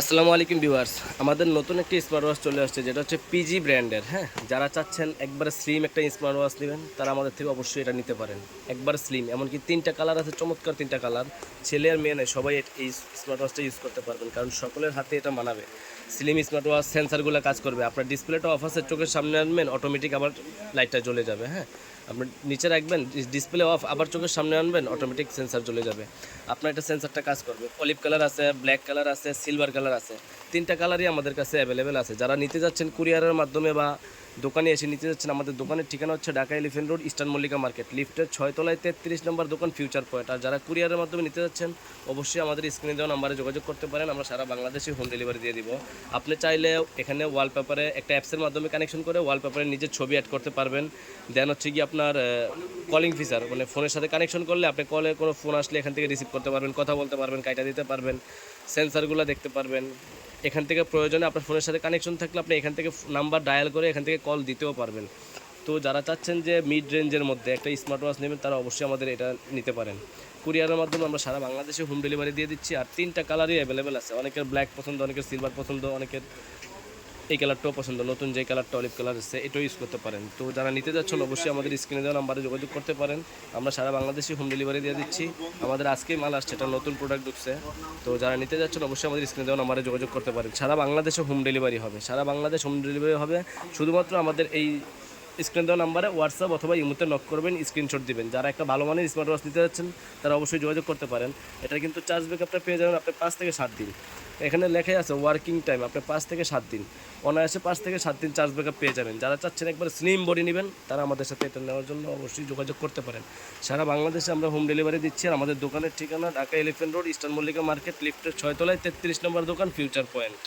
আসসালামু আলাইকুম ভিউয়ার্স। আমাদের নতুন একটি স্মার্ট ওয়াচ চলে আসছে, যেটা হচ্ছে পিজি ব্র্যান্ডের হ্যাঁ? যারা চাচ্ছেন একবার স্লিম একটা স্মার্ট ওয়াচ নেবেন, তারা আমাদের থেকে অবশ্যই এটা নিতে পারেন। একবার স্লিম এমনকি তিনটা কালার আছে, চমৎকার তিনটা কালার ছেলে আর মেয়ে নয়, সবাই এই স্মার্ট ওয়াচটা ইউজ করতে পারবেন, কারণ সকলের হাতে এটা মানাবে। স্লিম স্মার্ট ওয়াচ সেন্সারগুলো কাজ করবে, আপনার ডিসপ্লেটা অফ আছে, চোখের সামনে আনবেন অটোমেটিক আবার লাইটটা জ্বলে যাবে হ্যাঁ? আপনি নিচে রাখবেন ডিসপ্লে অফ আবার চোখের সামনে আনবেন অটোমেটিক সেন্সার চলে যাবে। আপনার এটা সেন্সারটা কাজ করবে। অলিভ কালার আছে ব্ল্যাক কালার আছে সিলভার কালার আছে। তিনটা কালারই আমাদের কাছে অ্যাভেলেবেল আছে। যারা নিতে যাচ্ছেন কুরিয়ারের মাধ্যমে বা দোকানে এসে নিতে যাচ্ছেন। আমাদের দোকানের ঠিকানা হচ্ছে Dhaka elephant road, eastern Mallika market. লিফটের ছয়তলায় তেত্রিশ নম্বর দোকান, ফিউচার পয়েন্ট। আর যারা কুরিয়ারের মাধ্যমে নিতে যাচ্ছেন, অবশ্যই আমাদের স্ক্রিনে দেওয়া নাম্বারে যোগাযোগ করতে পারেন। আমরা সারা বাংলাদেশে হোম ডেলিভারি দিয়ে দিব। আপনি চাইলে এখানে ওয়ালপেপারে একটা অ্যাপসের মাধ্যমে কানেকশন করে ওয়ালপেপারে নিজের ছবি অ্যাড করতে পারবেন। দেন হচ্ছে কি আপনার কলিং ফিচার মানে ফোনের সাথে কানেকশন করলে আপনি কলে কোনো ফোন আসলে এখান থেকে রিসিভ করতে পারবেন, কথা বলতে পারবেন, কাইটা দিতে পারবেন সেন্সারগুলো দেখতে পারবেন। এখান থেকে প্রয়োজনে আপনার ফোনের সাথে কানেকশন থাকলে আপনি এখান থেকে নাম্বার ডায়াল করে এখান থেকে কল দিতেও পারবেন। তো যারা চাচ্ছেন যে মিড রেঞ্জের মধ্যে একটা স্মার্ট ওয়াচ নেবেন, তারা অবশ্যই আমাদের এটা নিতে পারেন। কুরিয়ারের মাধ্যমে আমরা সারা বাংলাদেশে হোম ডেলিভারি দিয়ে দিচ্ছি। আর তিনটা কালারই অ্যাভেলেবেল আছে। অনেকের ব্ল্যাক পছন্দ, অনেকের সিলভার পছন্দ, অনেকের এই কালারটাও পছন্দ, নতুন যে কালারটা অলিভ কালার আছে এটাও ইউজ করতে পারেন। তো যারা নিতে যাচ্ছেন, অবশ্যই আমাদের স্ক্রিনে দেওয়া নাম্বারে যোগাযোগ করতে পারেন। আমরা সারা বাংলাদেশে হোম ডেলিভারি দিয়ে দিচ্ছি। আমাদের আজকেই মাল আসছে, এটা নতুন প্রোডাক্ট ঢুকছে। তো যারা নিতে যাচ্ছেন, অবশ্যই আমাদের স্ক্রিনে দেওয়া নাম্বারে যোগাযোগ করতে পারেন। সারা বাংলাদেশে হোম ডেলিভারি হবে, সারা বাংলাদেশ হোম ডেলিভারি হবে। শুধুমাত্র আমাদের এই স্ক্রিন দেওয়া নাম্বারে হোয়াটসঅ্যাপ অথবা ইমোতে নক করবেন স্ক্রিনশট দিবেন। যারা একটা ভালো মানের স্মার্ট ওয়াচ নিতে যাচ্ছেন, তারা অবশ্যই যোগাযোগ করতে পারেন। এটা কিন্তু চার্জ ব্যাক ব্যাকআপটা পেয়ে যাবেন আপনার পাঁচ থেকে সাত দিন। এখানে লেখাই আছে ওয়ার্কিং টাইম আপনি পাঁচ থেকে সাত দিন। অনায়াসে পাঁচ থেকে সাত দিন চার্জ ব্যাকআপ পেয়ে যাবেন। যারা চাচ্ছেন একবার স্লিম বডি নেবেন, তারা আমাদের সাথে এটা নেওয়ার জন্য অবশ্যই যোগাযোগ করতে পারেন। সারা বাংলাদেশে আমরা হোম ডেলিভারি দিচ্ছি আর আমাদের দোকানের ঠিকানা Dhaka elephant road eastern Mallika market লিফ্টের ছয়তলায় তেত্রিশ নম্বর দোকান ফিউচার পয়েন্ট